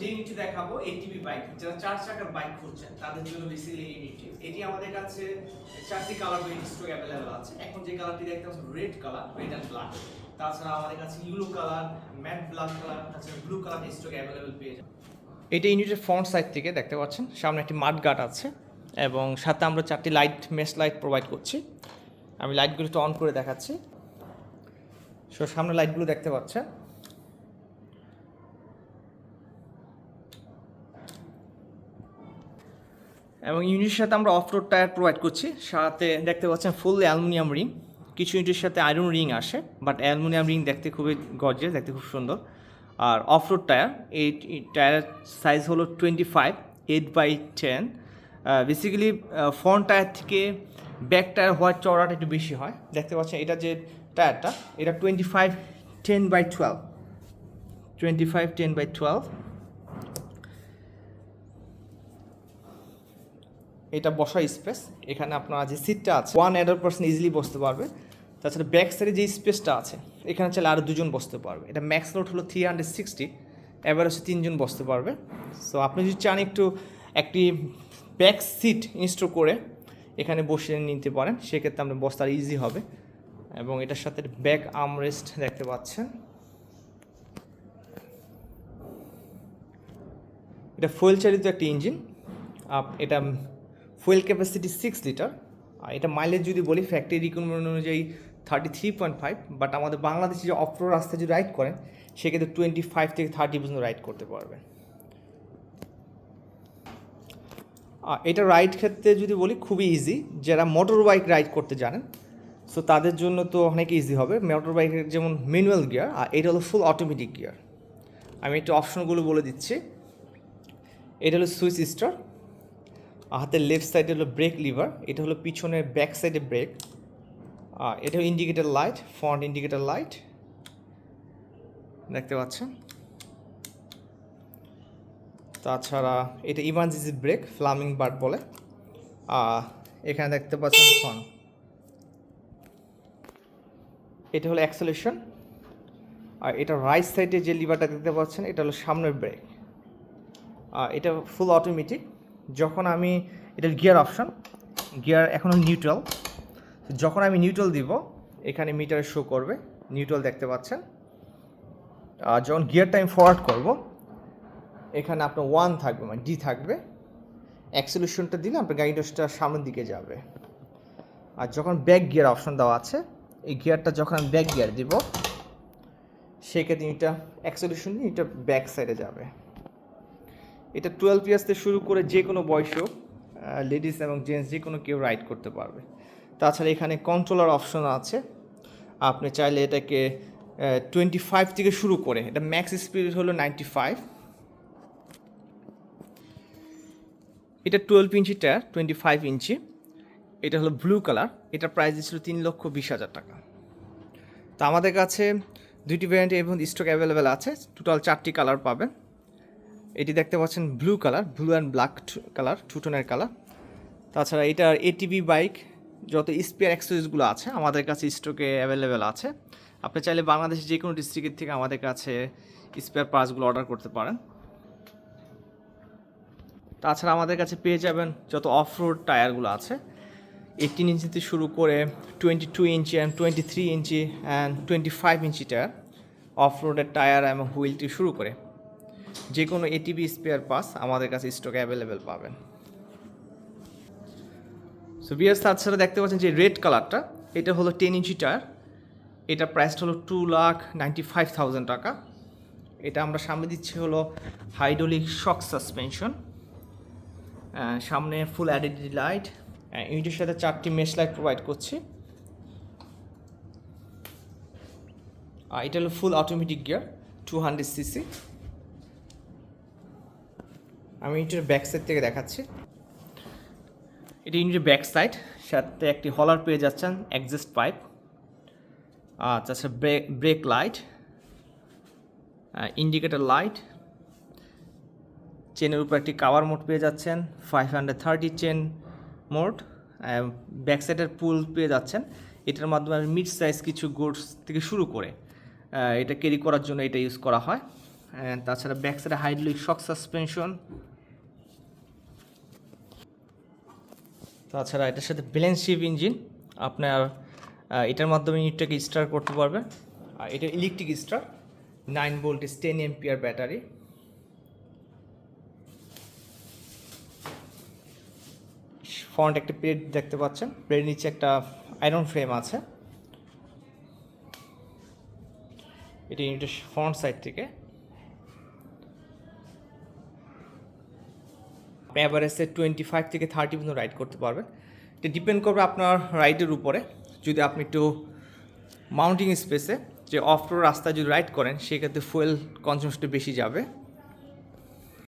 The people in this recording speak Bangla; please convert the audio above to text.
যে ইউনিটটি দেখাবো এটিভি বাইক যারা চার চাকার বাইক খুঁজছেন, তাদের জন্য বেসিক্যালি এই ইউনিটটি এটি আমাদের কাছে চারটি কালার স্টক অ্যাভেলেবল আছে। এখন যে কালারটি দেখতে পাচ্ছেন red colour red and black তাছাড়া আমাদের কাছে yellow colour matte black colour তাছাড়া ব্লু কালার স্টক অ্যাভেলেবল পেয়ে যাবেন। এটা ইউনিটের ফ্রন্ট সাইড থেকে দেখতে পাচ্ছেন, সামনে একটি মাড গার্ড আছে এবং সাথে আমরা চারটি লাইট মেস লাইট প্রোভাইড করছি। আমি লাইটগুলো একটু অন করে দেখাচ্ছি। সো সামনে লাইটগুলো দেখতে পাচ্ছেন। এবং ইউনিটের সাথে আমরা অফ রোড টায়ার প্রোভাইড করছি। সাথে দেখতে পাচ্ছেন ফুল অ্যালুমিনিয়াম রিং কিছু ইউনিটের সাথে আয়রন রিং আসে বাট অ্যালুমিনিয়াম রিং দেখতে খুবই গর্জিয়াস দেখতে খুব সুন্দর। আর অফ রোড টায়ার এই টায়ারের সাইজ হলো twenty five eight by ten basically front tyre থেকে ব্যাক টায়ার হওয়ার চড়াটা একটু বেশি হয়। দেখতে পাচ্ছেন এটা যে টায়ারটা এটা twenty five ten by twelve twenty five ten by twelve এটা বসা স্পেস এখানে আপনার যে সিটটা আছে ওয়ান অ্যাডাল্ট পার্সন ইজিলি বসতে পারবে। তাছাড়া ব্যাক সাইডে যে স্পেসটা আছে, এখানে চাইলে আরও দুজন বসতে পারবে। এটা ম্যাক্স লোড হলো থ্রি হান্ড্রেড সিক্সটি এবার হচ্ছে তিনজন বসতে পারবে। সো আপনি যদি চান একটু একটি ব্যাক সিট ইনস্টল করে এখানে বসে নিতে পারেন, সেক্ষেত্রে আপনার আর ইজি হবে। এবং এটার সাথে ব্যাক আর্মরেস্ট দেখতে পাচ্ছেন। এটা ফুয়েল চালিত একটি ইঞ্জিন আপ, এটা ফুয়েল ক্যাপাসিটি সিক্স লিটার এটা মাইলেজ যদি বলি ফ্যাক্টরি রিকমেন্ড অনুযায়ী thirty three point five but আমাদের বাংলাদেশে যে অফ রোড রাস্তায় যদি রাইড করেন, সেক্ষেত্রে টোয়েন্টি ফাইভ থেকে থার্টি পর্যন্ত রাইড করতে পারবেন। এটা রাইড ক্ষেত্রে যদি বলি, খুবই ইজি যারা মোটর বাইক রাইড করতে জানেন সো তাদের জন্য তো অনেক ইজি হবে। মোটর বাইকের যেমন ম্যানুয়াল গিয়ার আর এটা হলো ফুল অটোমেটিক গিয়ার আমি একটু অপশনগুলো বলে দিচ্ছি। এটা হলো সুইচ স্টার হাতের লেফট সাইডে হলো ব্রেক লিভার এটা হলো পিছনের ব্যাক সাইডে ব্রেক এটা হলো indicator light front indicator light দেখতে পাচ্ছেন? তাছাড়া এটা ইমার্জেন্সি ব্রেক ফ্লামিং বার্ড বলে এখানে দেখতে পাচ্ছেন ফোন এটা হলো অ্যাক্সেলেশন আর এটা রাইট সাইডে যে লিভারটা দেখতে পাচ্ছেন, এটা হলো সামনের ব্রেক এটা ফুল অটোমেটিক যখন আমি, এটার গিয়ার অপশন গিয়ার এখন নিউট্রাল যখন আমি নিউট্রাল দিব, এখানে মিটারে শো করবে নিউট্রাল দেখতে পাচ্ছেন। আর যখন গিয়ারটা আমি ফরওয়ার্ড করব, এখানে আপনার ওয়ান থাকবে মানে ডি থাকবে। অ্যাক্সেলেশনটা দিলে আপনার গাড়িটা সামনের দিকে যাবে। আর যখন ব্যাক গিয়ার অপশন দেওয়া আছে, এই গিয়ারটা যখন আমি ব্যাক গিয়ার দিব, সেক্ষেত্রে এটা অ্যাক্সেলেশন নিয়ে এটা ব্যাক সাইডে যাবে। এটা টুয়েলভ ইয়ার্স থেকে শুরু করে যে কোনো বয়সেও লেডিস এবং জেন্টস যে কোনো কেউ রাইড করতে পারবে। তাছাড়া এখানে কন্ট্রোলার অপশন আছে। আপনি চাইলে এটাকে টোয়েন্টি ফাইভ থেকে শুরু করে, এটা ম্যাক্স স্পিড হলো নাইনটি ফাইভ এটা twelve inch tyre twenty five inch. এটা হলো ব্লু কালার এটার প্রাইস ছিল তিন লক্ষ বিশ হাজার টাকা। তো আমাদের কাছে দুইটি ভ্যারিয়েন্ট এবং স্টক অ্যাভেলেবেল আছে টোটাল চারটি কালার পাবেন। এটি দেখতে পাচ্ছেন blue colour, blue and black colour টুটনের colour. তাছাড়া এটার এটিভি বাইক, যত স্পেয়ার অ্যাক্সেসরিজগুলো আছে, আমাদের কাছে স্টকে অ্যাভেলেবেল আছে। আপনি চাইলে বাংলাদেশের যে কোনো ডিস্ট্রিক্টের থেকে আমাদের কাছে স্পেয়ার পার্টসগুলো অর্ডার করতে পারেন। তাছাড়া আমাদের কাছে পেয়ে যাবেন যত অফ রোড টায়ারগুলো আছে। এইটিন থেকে শুরু করে twenty two inch and twenty three inch and twenty five inch tyre off রোডের টায়ার এবং হুইলটি শুরু করে। যে কোনো এটিভি স্পেয়ার পাস আমাদের কাছে স্টকে অ্যাভেলেবেল পাবেন। সো বিয়ার তাছাড়া দেখতে পাচ্ছেন যে রেড কালারটা এটা হলো টেন ইঞ্চি টায়ার এটা প্রাইসটা হলো two lakh ninety five thousand টাকা। এটা আমরা সামনে দিচ্ছি হলো হাইড্রোলিক শক সাসপেনশন সামনে ফুল অ্যাডিডি লাইট ইউনিটের সাথে চারটি মেশ লাইট প্রোভাইড করছি। আর এটা হলো full automatic gear two hundred CC আমি ইউনিটের ব্যাক সাইড থেকে দেখাচ্ছি। এটি ইউনিটের ব্যাক সাইড সাথে একটি হলার পেয়ে যাচ্ছেন অ্যাডজাস্ট পাইপ আচ্ছা তাছাড়া brake brake light indicator light চেনের উপর একটি কাভার মোড পেয়ে যাচ্ছেন five hundred thirty chain mode back সাইডের পুল পেয়ে যাচ্ছেন। এটার মাধ্যমে মিড সাইজ কিছু গুডস থেকে শুরু করে এটা ক্যারি করার জন্য এটা ইউজ করা হয়। তাছাড়া ব্যাক সাইডে হাইড্রোলিক শক সাসপেনশন তাছাড়া এটার সাথে ব্যালেন্স শিপ ইঞ্জিন আপনার এটার মাধ্যমে ইউনিটটাকে স্টার্ট করতে পারবেন। আর এটা electric star nine voltage ten ampere battery front একটা প্লেট দেখতে পাচ্ছেন প্লেটের নিচে একটা আয়রন ফ্রেম আছে। এটা ইউনিটের ফ্রন্ট সাইড থেকে। অ্যাভারেজে টোয়েন্টি ফাইভ থেকে থার্টি পর্যন্ত রাইড করতে পারবেন। এটা ডিপেন্ড করবে আপনার রাইডের উপরে। যদি আপনি একটু মাউন্টিং স্পেসে যে অফ রোড রাস্তায় যদি রাইড করেন, সেক্ষেত্রে ফুয়েল কনজিউমসটা বেশি যাবে।